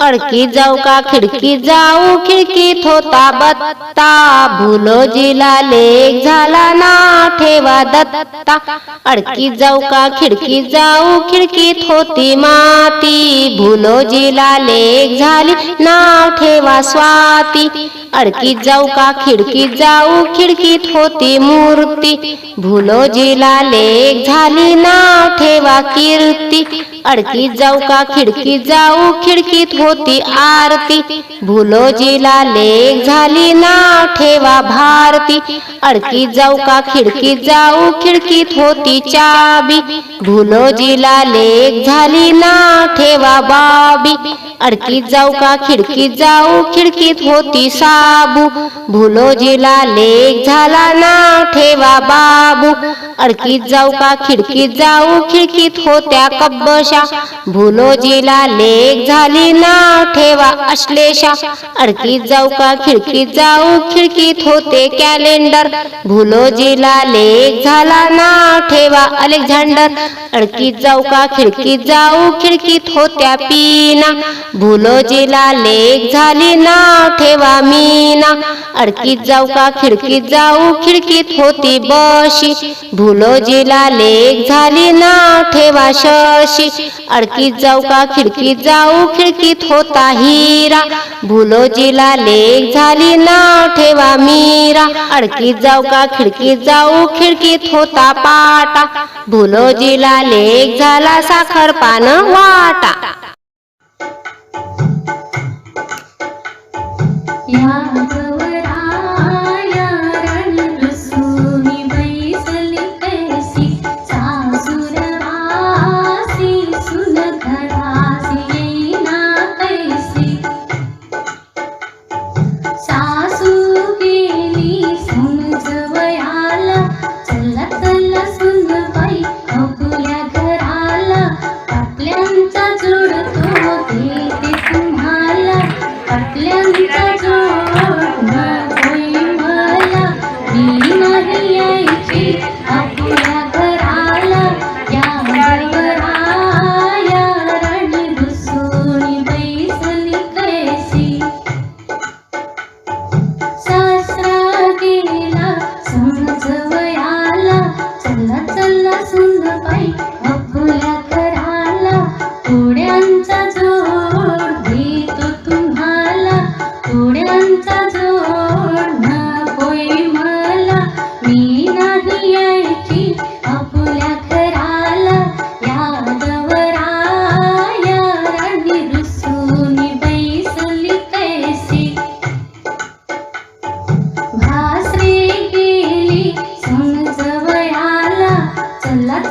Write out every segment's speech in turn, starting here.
अडकी जाऊ का खिडकी जाऊ, खिड़की होता बत्ता। भुलोजीला लेख झाला ना ठेवा दत्ता। अडकी जाऊ का खिडकी जाऊ, खिड़की होती माती। भुलोजीला लेख झाली नाव ठेवा स्वाती। अडकीत जाऊ का? खिडकीत जाऊ खिडकीत होती मूर्ती. भुलोजीला लेख झाली नाव ठेवा कीर्ती. अडकीत जाऊ का? खिडकीत जाऊ खिडकीत होती आरती. भुलोजीला लेख झाली नाव ठेवा भारती. अडकीत जाऊ का? खिडकीत जाऊ खिडकीत होती चाबी. भुलोजीला लेख झाली नाव ठेवा बाबी. अडकीत जाऊ का खिडकीत जाऊ, खिडकीत होती साबू। भुलोजीला लेख झाला नाव ठेवा बाबू। अडकीत जाऊ का खिडकीत जाऊ, खिडकीत होत्या कब्बशा। भुलोजीला लेख झाली नाव ठेवा अश्लेषा। अडकीत जाऊ का खिडकीत जाऊ, खिडकीत होते कॅलेंडर। भुलोजीला लेख झाला नाव ठेवा अलेक्झांडर अडकीत जाऊ का खिडकीत जाऊ, खिडकीत होत्या पीना। भुलोजीला लेख झाली ना ठेवा मीना. अडकीत जाऊ का खिडकीत जाऊ खिडकीत होती बशी. भुलोजीला लेख झाली ना ठेवा शशी. अडकीत जाऊ का खिडकीत जाऊ खिडकीत होता हिरा. भुलोजीला लेख झाली ना ठेवा मीरा. अडकीत जाऊ का खिडकीत जाऊ खिडकीत होता पाटा. भुलोजीला लेख झाला साखर पान वाटा.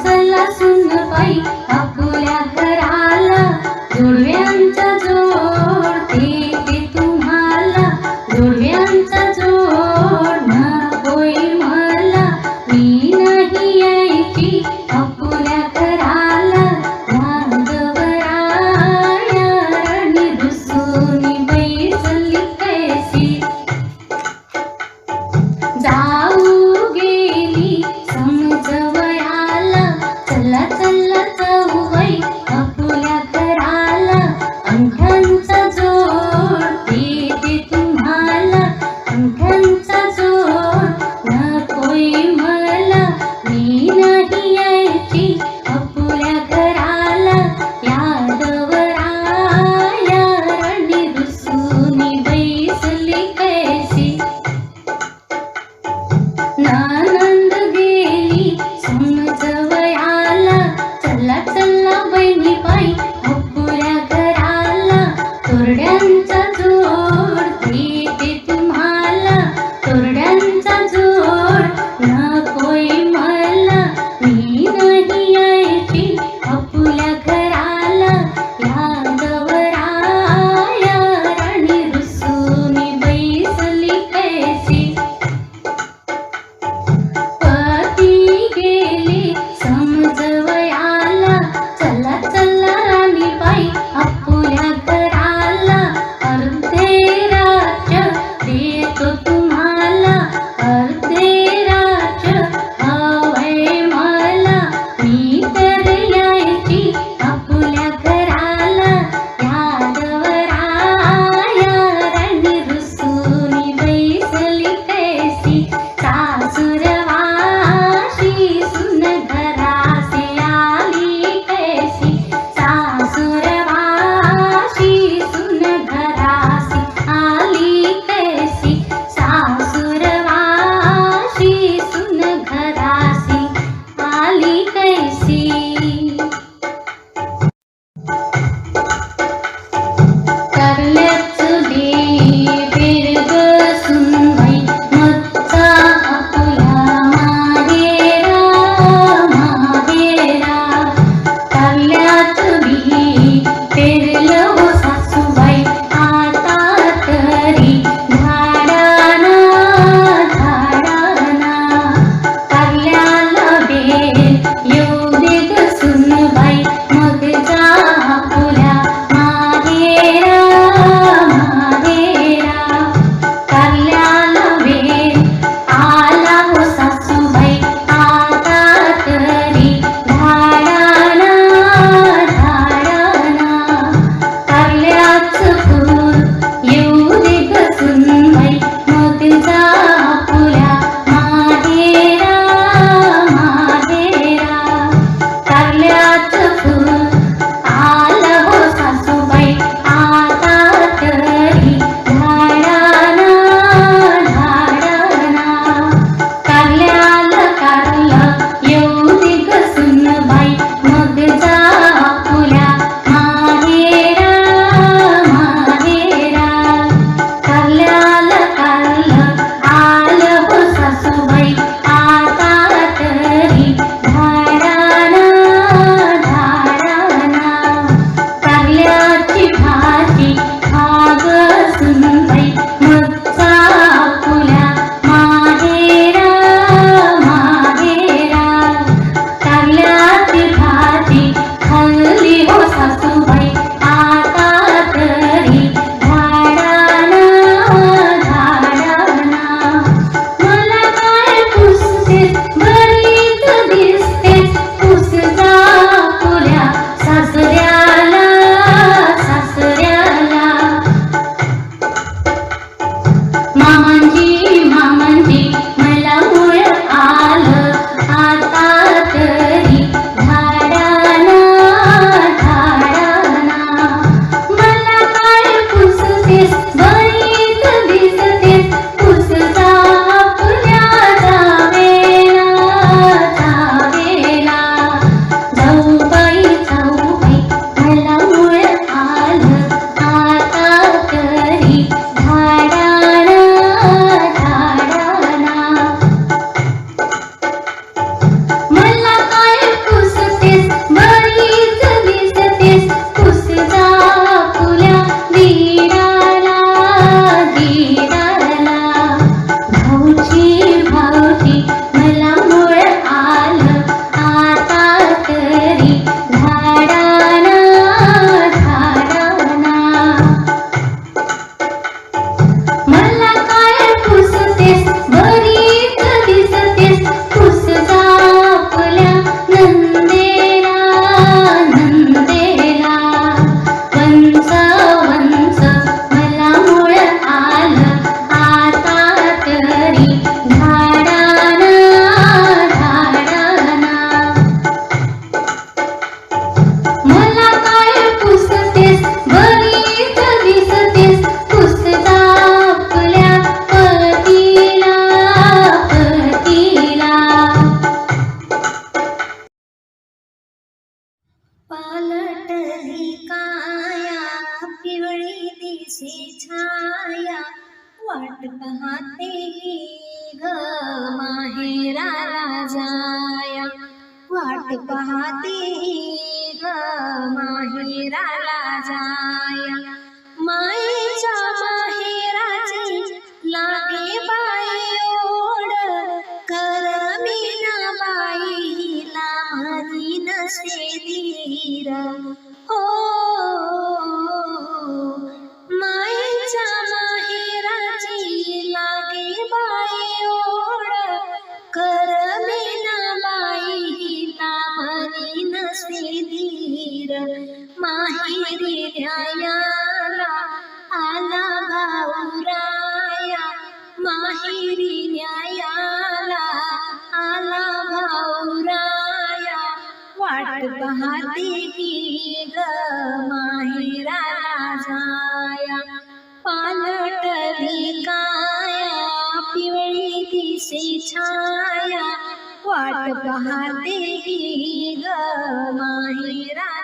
चला सुन पाई आपल्या घराला जोडव्या पालटली काया पिवळी दिसी छाया. वाट पाहते ग माहेराला जाया. वाट पाहते ग माहेराला जाया. पाहते ग माहेराला जाया पालटली काया पिवळी दिसे छाया वाट पाहते ग माहेराला जाया